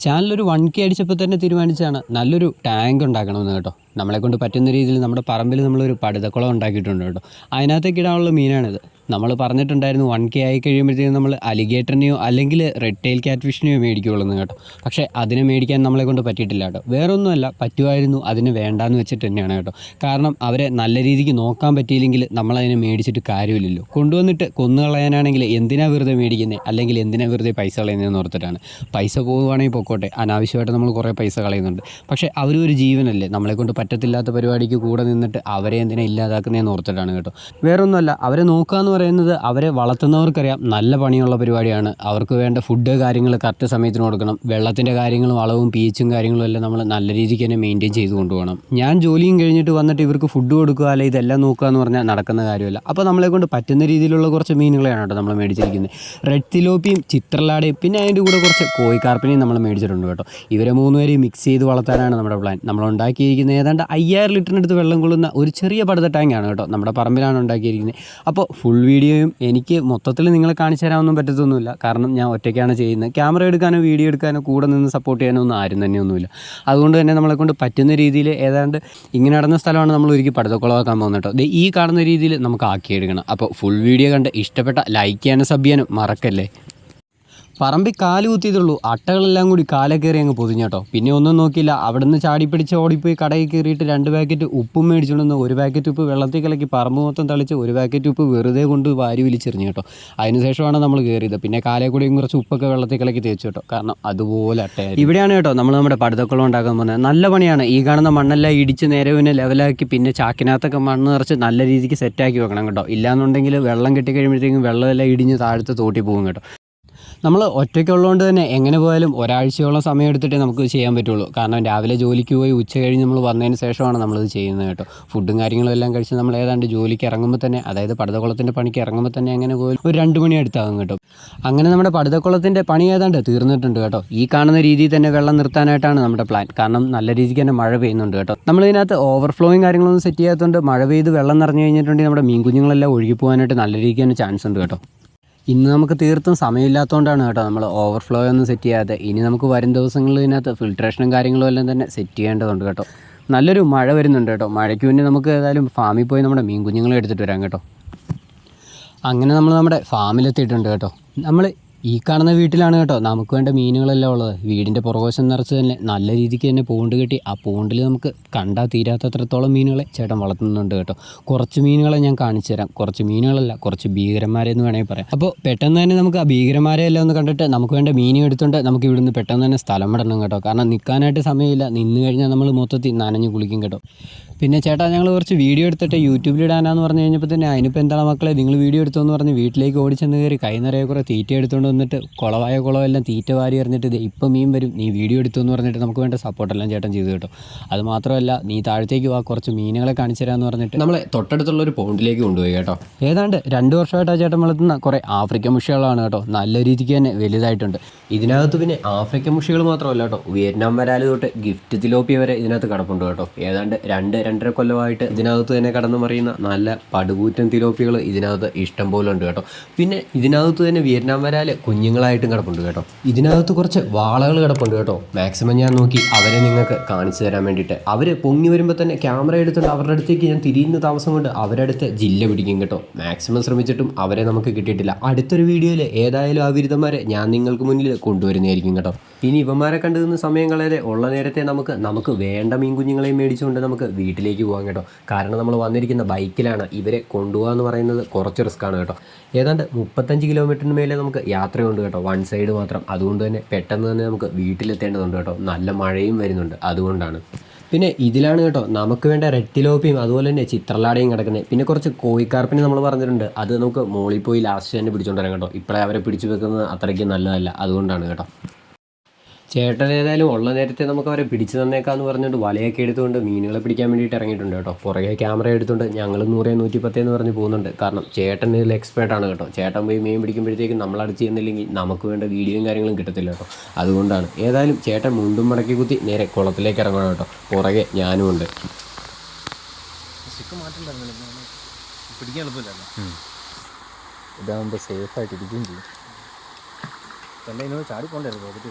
ചാനലൊരു one K അടിച്ചപ്പോൾ തന്നെ തീരുമാനിച്ചാണ് നല്ലൊരു ടാങ്ക് ഉണ്ടാക്കണമെന്ന് കേട്ടോ. നമ്മളെ കൊണ്ട് പറ്റുന്ന രീതിയിൽ നമ്മുടെ പറമ്പിൽ നമ്മളൊരു പടുതക്കുളം ഉണ്ടാക്കിയിട്ടുണ്ട് കേട്ടോ. അതിനകത്തേക്ക് ഇടാനുള്ള മീനാണിത്. നമ്മൾ പറഞ്ഞിട്ടുണ്ടായിരുന്നു വൺ കെ ആയി കഴിയുമ്പോഴത്തേക്കും നമ്മൾ അലിഗേറ്ററിനെയോ അല്ലെങ്കിൽ റെഡ് ടൈൽ ക്യാറ്റ് ഫിഷിനെയോ മേടിക്കുകയുള്ളൂ കേട്ടോ. പക്ഷേ അതിനെ മേടിക്കാൻ നമ്മളെ കൊണ്ട് പറ്റിയിട്ടില്ല കേട്ടോ. വേറൊന്നുമല്ല പറ്റുമായിരുന്നു അതിന് വേണ്ടാന്ന് വെച്ചിട്ട് തന്നെയാണ് കേട്ടോ. കാരണം അവരെ നല്ല രീതിക്ക് നോക്കാൻ പറ്റിയില്ലെങ്കിൽ നമ്മളതിനെ മേടിച്ചിട്ട് കാര്യമില്ലല്ലോ. കൊണ്ടുവന്നിട്ട് കൊന്നു കളയാനാണെങ്കിൽ എന്തിനാ വെറുതെ മേടിക്കുന്നത് അല്ലെങ്കിൽ എന്തിനാ വെറുതെ പൈസ കളയുന്നതെന്ന് ഓർത്തിട്ടാണ്. പൈസ പോവുകയാണെങ്കിൽ പൊക്കോട്ടെ. അനാവശ്യമായിട്ട് നമ്മൾ കുറേ പൈസ കളയുന്നുണ്ട്. പക്ഷേ അവരും ഒരു ജീവനല്ലേ നമ്മളെ കൊണ്ട് പറ്റത്തില്ലാത്ത പരിപാടിക്ക് കൂടെ നിന്നിട്ട് അവരെ എന്തിനാ ഇല്ലാതാക്കുന്നതെന്ന് ഓർത്തിട്ടാണ് കേട്ടോ. വേറൊന്നുമല്ല അവരെ നോക്കുക എന്ന് പറയുന്നത് അവരെ വളർത്തുന്നവർക്കറിയാം. നല്ല പണിയുള്ള പരിപാടിയാണ്. അവർക്ക് വേണ്ട ഫുഡ് കാര്യങ്ങൾ കറക്റ്റ് സമയത്തിന് കൊടുക്കണം. വെള്ളത്തിന്റെ കാര്യങ്ങളും വളവും പീച്ചും കാര്യങ്ങളും എല്ലാം നമ്മൾ നല്ല രീതിക്ക് തന്നെ മെയിന്റെയിൻ ചെയ്ത് കൊണ്ടുപോകണം. ഞാൻ ജോലിയും കഴിഞ്ഞിട്ട് വന്നിട്ട് ഇവർക്ക് ഫുഡ് കൊടുക്കുക അല്ലെങ്കിൽ ഇതെല്ലാം നോക്കുക എന്ന് പറഞ്ഞാൽ നടക്കുന്ന കാര്യമല്ല. അപ്പോൾ നമ്മളെ കൊണ്ട് പറ്റുന്ന രീതിയിലുള്ള കുറച്ച് മീനുകളെയാണ് കേട്ടോ നമ്മൾ മേടിച്ചിരിക്കുന്നത്. റെഡ് തിലോപ്പിയും ചിത്രലാടയും പിന്നെ അതിന്റെ കൂടെ കുറച്ച് കോഴിക്കാർപ്പിനെയും നമ്മൾ മേടിച്ചിട്ടുണ്ട് കേട്ടോ. ഇവരെ മൂന്ന് മൂന്നുപേരെയും മിക്സ് ചെയ്ത് വളർത്താനാണ് നമ്മുടെ പ്ലാൻ നമ്മൾ ഉണ്ടാക്കിയിരിക്കുന്ന ഏതാണ്ട് അയ്യായിരം ലിറ്ററിനടുത്ത് വെള്ളം കൊള്ളുന്ന ഒരു ചെറിയ പടുത ടാങ്കാണ് കേട്ടോ നമ്മുടെ പറമ്പിലാണ് ഉണ്ടാക്കിയിരിക്കുന്നത്. അപ്പോൾ ഫുൾ വീഡിയോയും എനിക്ക് മൊത്തത്തിൽ നിങ്ങളെ കാണിച്ചു തരാനൊന്നും പറ്റത്തൊന്നുമില്ല. കാരണം ഞാൻ ഒറ്റയ്ക്കാണ് ചെയ്യുന്നത്. ക്യാമറ എടുക്കാനോ വീഡിയോ എടുക്കാനോ കൂടെ നിന്ന് സപ്പോർട്ട് ചെയ്യാനോ ഒന്നും ആരും തന്നെ ഒന്നുമില്ല അതുകൊണ്ട് തന്നെ നമ്മളെ കൊണ്ട് പറ്റുന്ന രീതിയിൽ ഏതാണ്ട് ഇങ്ങനെ നടന്ന സ്ഥലമാണ് നമ്മൾ ഒരുക്കി പടുതക്കുളമാക്കാൻ പോകുന്നത് കേട്ടോ. ഈ കാണുന്ന രീതിയിൽ നമുക്ക് ആക്കിയെടുക്കണം. അപ്പോൾ ഫുൾ വീഡിയോ കണ്ട് ഇഷ്ടപ്പെട്ട ലൈക്ക് ചെയ്യാനും സബ് ചെയ്യാനും മറക്കല്ലേ? പറമ്പിൽ കാൽ കുത്തിയതുള്ളൂ അട്ടകളെല്ലാം കൂടി കാലെ കയറി അങ്ങ് പൊതിഞ്ഞോട്ടോ പിന്നെ ഒന്നും നോക്കിയില്ല. അവിടുന്ന് ചാടി പിടിച്ച് ഓടിപ്പോയി കടയിൽ കയറിയിട്ട് രണ്ട് പാക്കറ്റ് ഉപ്പും മേടിച്ചുകൊണ്ടുവന്ന് ഒരു പാക്കറ്റ് ഉപ്പ് വെള്ളത്തിൽ കലക്കി പറമ്പ് മൊത്തം തളിച്ച് ഒരു പാക്കറ്റ് ഉപ്പ് വെറുതെ കൊണ്ട് വാരി വലിച്ചെറിഞ്ഞു കേട്ടോ. അതിനുശേഷമാണ് നമ്മൾ കയറിയത്. പിന്നെ കാലേ കൂടിയും കുറച്ച് ഉപ്പൊക്കെ വെള്ളത്തിൽ കലക്കി തേച്ചു കേട്ടോ. കാരണം അതുപോലെ അട്ട ഇവിടെയാണ് കേട്ടോ നമ്മൾ നമ്മുടെ പടുതക്കുളം ഉണ്ടാക്കാൻ പോകുന്നത്. നല്ല പണിയാണ്. ഈ കാണുന്ന മണ്ണെല്ലാം ഇടിച്ച് നേരെ പിന്നെ ലെവലാക്കി പിന്നെ ചാക്കിനകത്തൊക്കെ മണ്ണ് നിറച്ച് നല്ല രീതിക്ക് സെറ്റാക്കി വെക്കണം കേട്ടോ. ഇല്ലാന്നുണ്ടെങ്കിൽ വെള്ളം കിട്ടിക്കഴിയുമ്പോഴത്തേക്കും വെള്ളമെല്ലാം ഇടിഞ്ഞ് താഴത്ത് തോട്ടി പോകും കേട്ടോ. നമ്മൾ ഒറ്റയ്ക്കുള്ളതുകൊണ്ട് തന്നെ എങ്ങനെ പോയാലും ഒരാഴ്ചയോളം സമയം എടുത്തിട്ടേ നമുക്ക് ചെയ്യാൻ പറ്റുള്ളൂ. കാരണം രാവിലെ ജോലിക്ക് പോയി ഉച്ച കഴിഞ്ഞ് നമ്മൾ വന്നതിന് ശേഷമാണ് നമ്മളിത് ചെയ്യുന്നത് കേട്ടോ. ഫുഡും കാര്യങ്ങളും എല്ലാം കഴിച്ച് നമ്മൾ ഏതാണ്ട് ജോലിക്ക് ഇറങ്ങുമ്പോൾ തന്നെ അതായത് പടുതക്കുളത്തിന്റെ പണിക്ക് ഇറങ്ങുമ്പോൾ തന്നെ എങ്ങനെ പോയാലും ഒരു രണ്ട് മണി അടുത്താകും കേട്ടോ. അങ്ങനെ നമ്മുടെ പടുതക്കുളത്തിന്റെ പണി ഏതാണ്ട് തീർന്നിട്ടുണ്ട് കേട്ടോ. ഈ കാണുന്ന രീതിയിൽ തന്നെ വെള്ളം നിർത്താനായിട്ടാണ് നമ്മുടെ പ്ലാൻ കാരണം നല്ല രീതിക്ക് തന്നെ മഴ പെയ്യുന്നുണ്ട് കേട്ടോ. നമ്മളിതിനകത്ത് ഓവർഫ്ലോയും കാര്യങ്ങളൊന്നും സെറ്റ് ചെയ്യാത്തതുകൊണ്ട് മഴ പെയ്ത് വെള്ളം നിറഞ്ഞു കഴിഞ്ഞിട്ടുണ്ടെങ്കിൽ നമ്മുടെ മീൻ കുഞ്ഞുങ്ങളെല്ലാം ഒഴുകി പോകാനായിട്ട് നല്ല രീതിക്ക് തന്നെ ചാൻസ് ഉണ്ട് കേട്ടോ. ഇന്ന് നമുക്ക് തീർത്തും സമയമില്ലാത്തതുകൊണ്ടാണ് കേട്ടോ നമ്മൾ ഓവർഫ്ലോ ഒന്നും സെറ്റ് ചെയ്യാതെ. ഇനി നമുക്ക് വരും ദിവസങ്ങളിൽ ഇതിനകത്ത് ഫിൽട്രേഷനും കാര്യങ്ങളും എല്ലാം തന്നെ സെറ്റ് ചെയ്യേണ്ടതുണ്ട് കേട്ടോ. നല്ലൊരു മഴ വരുന്നുണ്ട് കേട്ടോ. മഴയ്ക്ക് മുന്നേ നമുക്ക് ഏതായാലും ഫാമിൽ പോയി നമ്മുടെ മീൻ കുഞ്ഞുങ്ങളെ എടുത്തിട്ട് വരാം കേട്ടോ. അങ്ങനെ നമ്മൾ നമ്മുടെ ഫാമിലെത്തിയിട്ടുണ്ട് കേട്ടോ. നമ്മൾ ഈ കാണുന്ന വീട്ടിലാണ് കേട്ടോ. നമുക്ക് വേണ്ട മീനുകളെല്ലാം ഉള്ളത്. വീടിന്റെ പുറകോശം നിറച്ച് തന്നെ നല്ല രീതിക്ക് തന്നെ പൂണ്ട് കെട്ടി ആ പൂണ്ടിൽ നമുക്ക് കണ്ടാൽ തീരാത്തത്രത്തോളം മീനുകളെ ചേട്ടൻ വളർത്തുന്നുണ്ട് കേട്ടോ. കുറച്ച് മീനുകളെ ഞാൻ കാണിച്ചു തരാം. കുറച്ച് മീനുകളല്ല കുറച്ച് ഭീകരന്മാരെ എന്ന് വേണമെങ്കിൽ പറയാം. അപ്പോൾ പെട്ടെന്ന് തന്നെ നമുക്ക് ആ ഭീകരന്മാരെ എല്ലാം ഒന്ന് കണ്ടിട്ട് നമുക്ക് വേണ്ട മീനും എടുത്തുകൊണ്ട് നമുക്ക് ഇവിടുന്ന് പെട്ടെന്ന് തന്നെ സ്ഥലം വിടണം കേട്ടോ. കാരണം നിൽക്കാനായിട്ട് സമയമില്ല. നിന്ന് കഴിഞ്ഞാൽ നമ്മൾ മൊത്തത്തിൽ നനഞ്ഞ് കുളിക്കും കേട്ടോ. പിന്നെ ചേട്ടാ ഞങ്ങൾ കുറച്ച് വീഡിയോ എടുത്തിട്ട് യൂട്യൂബിൽ ഇടാനാന്ന് പറഞ്ഞു കഴിഞ്ഞപ്പോൾ തന്നെ അതിനിപ്പോൾ എന്താണ് മക്കളെ നിങ്ങൾ വീഡിയോ എടുത്തോന്ന് പറഞ്ഞ് വീട്ടിലേക്ക് ഓടിച്ചെന്ന് കയറി കൈ നിറയെ കുറേ തീറ്റ എടുത്തുകൊണ്ട് വന്നിട്ട് കുളവായ കുളമെല്ലാം തീറ്റ വാരി എറിഞ്ഞിട്ട് ഇത് ഇപ്പം മീൻ വരും നീ വീഡിയോ എടുത്തു എന്ന് പറഞ്ഞിട്ട് നമുക്ക് വേണ്ട സപ്പോർട്ടെല്ലാം ചേട്ടൻ ചെയ്തു കേട്ടോ. അത് മാത്രമല്ല നീ താഴത്തേക്ക് വാ കുറച്ച് മീനുകളെ കാണിച്ചു തരാമെന്ന് പറഞ്ഞിട്ട്. നമ്മളെ തൊട്ടടുത്തുള്ള ഒരു പോണ്ടിലേക്ക് കൊണ്ടുപോയി കേട്ടോ. ഏതാണ്ട് രണ്ട് വർഷമായിട്ട് ചേട്ടൻ വളർത്തുന്ന കുറേ ആഫ്രിക്കൻ മുഷികളാണ് കേട്ടോ. നല്ല രീതിക്ക് തന്നെ വലുതായിട്ടുണ്ട്. ഇതിനകത്ത് പിന്നെ ആഫ്രിക്കൻ മുഷികൾ മാത്രമല്ല കേട്ടോ. വിയറ്റ്നാം വരാൽ തൊട്ട് ഗിഫ്റ്റ് തിലോപ്പി വരെ ഇതിനകത്ത് കിടപ്പുണ്ട് കേട്ടോ. ഏതാണ്ട് രണ്ട് രണ്ടര കൊല്ലമായിട്ട് ഇതിനകത്ത് തന്നെ കടന്നു മറിയുന്ന നല്ല പടുകൂറ്റൻ തിലോപ്പികൾ ഇതിനകത്ത് ഇഷ്ടം പോലെ ഉണ്ട് കേട്ടോ. പിന്നെ ഇതിനകത്ത് തന്നെ വിയറ്റ്നാം വരാൽ കുഞ്ഞുങ്ങളായിട്ടും കിടപ്പുണ്ട് കേട്ടോ. ഇതിനകത്ത് കുറച്ച് വാളകൾ കിടപ്പുണ്ട് കേട്ടോ. മാക്സിമം ഞാൻ നോക്കി അവരെ നിങ്ങൾക്ക് കാണിച്ചു തരാൻ വേണ്ടിയിട്ട്. അവർ പൊങ്ങി വരുമ്പോൾ തന്നെ ക്യാമറ എടുത്തിട്ട് അവരുടെ അടുത്തേക്ക് ഞാൻ തിരിയുന്ന താമസം കൊണ്ട് അവരുടെ അടുത്ത് ജില്ല പിടിക്കും കേട്ടോ. മാക്സിമം ശ്രമിച്ചിട്ടും അവരെ നമുക്ക് കിട്ടിയിട്ടില്ല. അടുത്തൊരു വീഡിയോയിൽ ഏതായാലും ആ ബിരുദന്മാരെ ഞാൻ നിങ്ങൾക്ക് മുന്നിൽ കൊണ്ടുവരുന്നതായിരിക്കും കേട്ടോ. ഇനി ഇവന്മാരെ കണ്ടു നിന്ന് സമയം കളയാതെ ഉള്ള നേരത്തെ നമുക്ക് നമുക്ക് വേണ്ട മീൻ കുഞ്ഞുങ്ങളെയും മേടിച്ചുകൊണ്ട് നമുക്ക് വീട്ടിലേക്ക് പോകാം കേട്ടോ. കാരണം നമ്മൾ വന്നിരിക്കുന്ന ബൈക്കിലാണ് ഇവരെ കൊണ്ടുപോകുക എന്ന് പറയുന്നത് കുറച്ച് റിസ്ക്കാണ് കേട്ടോ. ഏതാണ്ട് മുപ്പത്തഞ്ച് കിലോമീറ്ററിന് മേലെ നമുക്ക് യാത്രയുണ്ട് കേട്ടോ. വൺ സൈഡ് മാത്രം. അതുകൊണ്ട് തന്നെ പെട്ടെന്ന് തന്നെ നമുക്ക് വീട്ടിലെത്തേണ്ടതുണ്ട് കേട്ടോ. നല്ല മഴയും വരുന്നുണ്ട്. അതുകൊണ്ടാണ്. പിന്നെ ഇതിലാണ് കേട്ടോ. നമുക്ക് വേണ്ട റെറ്റിലോപ്പിയും അതുപോലെ തന്നെ ചിത്രലാടയും കിടക്കുന്നത്. പിന്നെ കുറച്ച് കോഴിക്കാർപ്പിനെ നമ്മൾ പറഞ്ഞിട്ടുണ്ട്. അത് നമുക്ക് മോളിൽ പോയി ലാസ്റ്റ് തന്നെ പിടിച്ചുകൊണ്ട് വരാം കേട്ടോ. ഇപ്പോഴേ അവരെ പിടിച്ചു വെക്കുന്നത് അത്രയ്ക്ക് നല്ലതല്ല. അതുകൊണ്ടാണ് കേട്ടോ. ചേട്ടൻ ഏതായാലും ഉള്ള നേരത്തെ നമുക്ക് അവരെ പിടിച്ചു തന്നേക്കാന്ന് പറഞ്ഞിട്ട് വലയൊക്കെ എടുത്തുകൊണ്ട് മീനുകളെ പിടിക്കാൻ വേണ്ടിയിട്ട് ഇറങ്ങിയിട്ടുണ്ട് കേട്ടോ. പുറകെ ക്യാമറ എടുത്തുകൊണ്ട് ഞങ്ങൾ നൂറേ നൂറ്റി പത്ത് എന്ന് പറഞ്ഞ് പോകുന്നുണ്ട്. കാരണം ചേട്ടൻ ഇതിൽ എക്സ്പേർട്ട് ആണ് കേട്ടോ. ചേട്ടൻ പോയി മീൻ പിടിക്കുമ്പോഴത്തേക്കും നമ്മൾ അടിച്ച് ചെന്നില്ലെങ്കിൽ നമുക്ക് വേണ്ട വീഡിയോയും കാര്യങ്ങളും കിട്ടത്തില്ല കേട്ടോ. അതുകൊണ്ടാണ് ഏതായാലും ചേട്ടൻ മുണ്ടും മടക്കി കുത്തി നേരെ കുളത്തിലേക്ക് ഇറങ്ങണം കേട്ടോ. പുറകെ ഞാനും ഉണ്ട്. പിടിക്കാൻ എളുപ്പമില്ലല്ലോ. ഇതാകുമ്പോൾ സേഫായിട്ട് ഇരിക്കുകയും ചെയ്യും. ചാടി പോകണ്ടായിരുന്നു പോക്കറ്റ്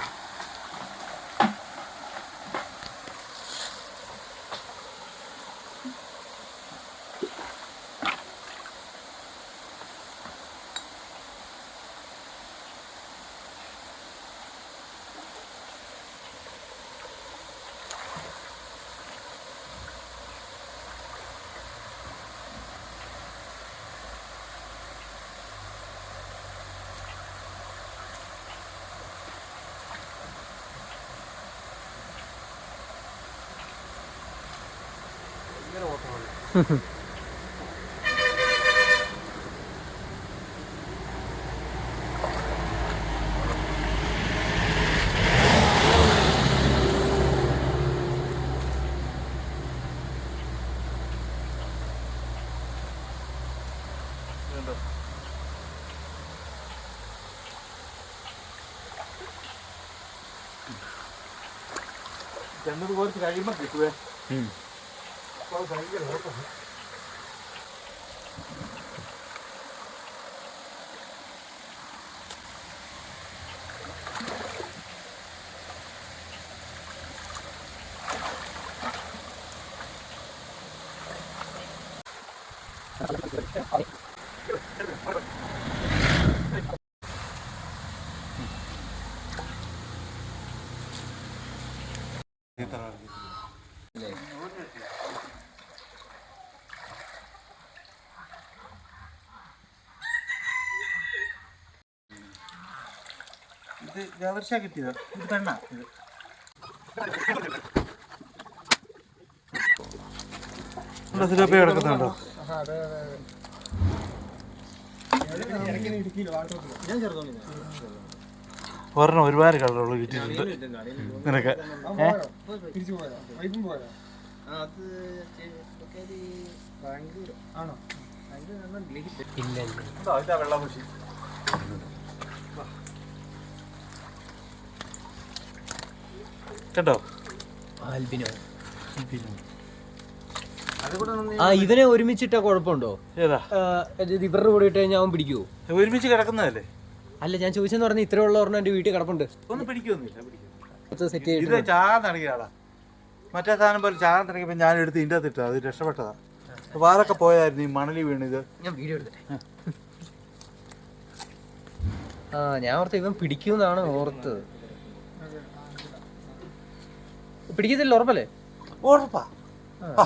ചെന്നത് കുറച്ച് കഴിയുമ്പോൾ കിട്ടുവേ? 刚才一楼不好好的好的好的 ഇത് ജാവർഷ കിട്ടിയത്. ഇത് പെണ്ണ ഇത്. കിടക്കുന്നുണ്ടോ? ഒരെണ്ണം ഒരുപാട് കളറുള്ള കിട്ടിയിട്ടുണ്ട്. നിനക്ക്? ഏഹ് ഇല്ല ഇതാ, കേട്ടോ ആൽബിനോ. ആ ഇവനെ ഒരുമിച്ചിട്ട കുഴപ്പമുണ്ടോ? ഏതാ? ഇവരുടെ കൂടെ ഇട്ട് കഴിഞ്ഞാൽ അവൻ പിടിക്കുവോ? ഒരുമിച്ച് കിടക്കുന്നതല്ലേ? അല്ല ഞാൻ ചോദിച്ചെന്ന് പറഞ്ഞ ഇത്ര ഉള്ള ഒരെണ്ണം എന്റെ വീട്ടിൽ കിടപ്പുണ്ട്. ഒന്നും പിടിക്കൊന്നുമില്ല പിടിക്കും സെറ്റ് ഇത് ചാന്നിറങ്ങിയാളാ മറ്റേ സാധനം പോലെ ചാന്നിറങ്ങിയപ്പോൾ ഞാൻ എടുത്ത് ഇതിന്റെ അകത്ത് ഇട്ടു അത് രക്ഷപ്പെട്ടതാ. വാറൊക്കെ പോയായിരുന്നു ഈ മണലി വീണിത്. ഞാൻ വീഡിയോ എടുത്തിട്ടേ. ആ ഞാൻ ഓർത്ത് ഇവൻ പിടിക്കുമെന്നാണ് ഓർത്തത്. പിടിക്കത്തില്ല ഉറപ്പല്ലേ? ഉറപ്പാ. ആ.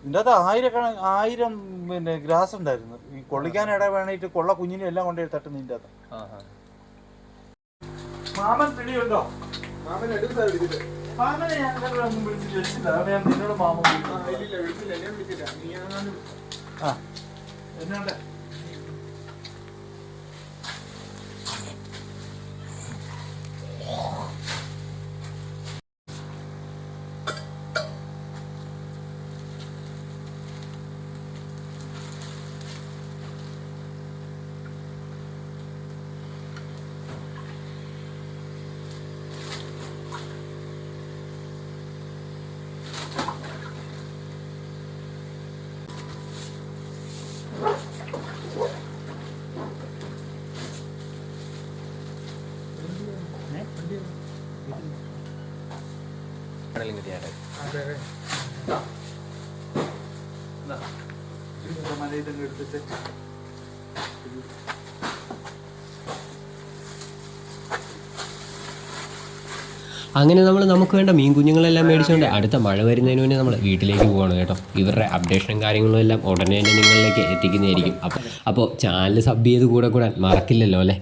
ഇതിന്റെ അകത്ത് ആയിരക്കണ ആയിരം പിന്നെ ഗ്രാസ് ഉണ്ടായിരുന്നു. ഈ കൊള്ളിക്കാൻ ഇട വേണിയിട്ട് കൊള്ള കുഞ്ഞിനെ എല്ലാം കൊണ്ടുപോയി തട്ടുന്നു ഇതിന്റെ അകത്ത്. മാമൻ പിടിയുണ്ടോ? മാമനെ ഞാൻ ഒന്നും വിളിച്ചിട്ട് വെച്ചില്ല. ഞാൻ നിന്നോട് മാമൻ വിളിച്ചു. ആ. എന്നാണ്ട് എടുത്തിട്ട് അങ്ങനെ നമ്മൾ നമുക്ക് വേണ്ട മീൻ കുഞ്ഞുങ്ങളെല്ലാം മേടിച്ചുകൊണ്ട് അടുത്ത മഴ വരുന്നതിന് മുന്നേ നമ്മൾ വീട്ടിലേക്ക് പോകണം കേട്ടോ. ഇവരുടെ അപ്ഡേഷനും കാര്യങ്ങളും എല്ലാം ഉടനെ തന്നെ നിങ്ങളിലേക്ക് എത്തിക്കുന്നതായിരിക്കും. അപ്പോൾ അപ്പോൾ ചാനൽ സബ് ചെയ്ത് കൂടെ കൂടാൻ മറക്കില്ലല്ലോ അല്ലേ?